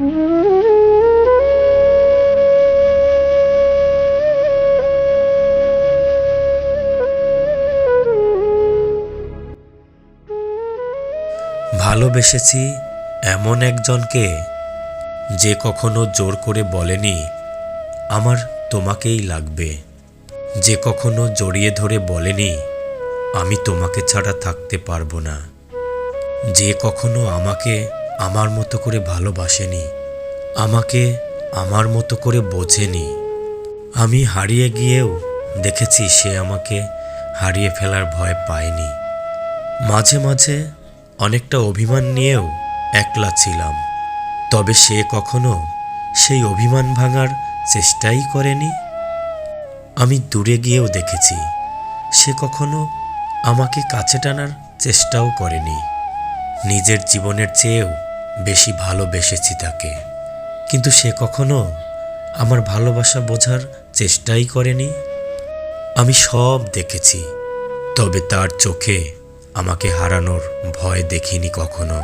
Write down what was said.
ভালোবেসেছি এমন একজনকে যে কখনো জোর করে বলেনি, আমার তোমাকেই লাগবে। যে কখনো জড়িয়ে ধরে বলেনি, আমি তোমাকে ছাড়া থাকতে পারব না। যে কখনো আমাকে আমার মতো করে ভালোবাসেনি। আমাকে আমার মতো করে বোঝেনি। আমি হারিয়ে গিয়েও দেখেছি সে আমাকে হারিয়ে ফেলার ভয় পায়নি। মাঝে মাঝে অনেকটা অভিমান নিয়েও একলা ছিলাম। তবে সে কখনো সেই অভিমান ভাঙার চেষ্টাই করেনি। আমি দূরে গিয়েও দেখেছি, সে কখনো আমাকে কাছে টানার চেষ্টাও করেনি। নিজের জীবনের চেয়েও বেশি ভালোবেসেছি তাকে। কিন্তু সে কখনো আমার ভালোবাসা বোঝার চেষ্টাই করেনি। আমি সব দেখেছি, তবে তার চোখে আমাকে হারানোর ভয় দেখিনি কখনো।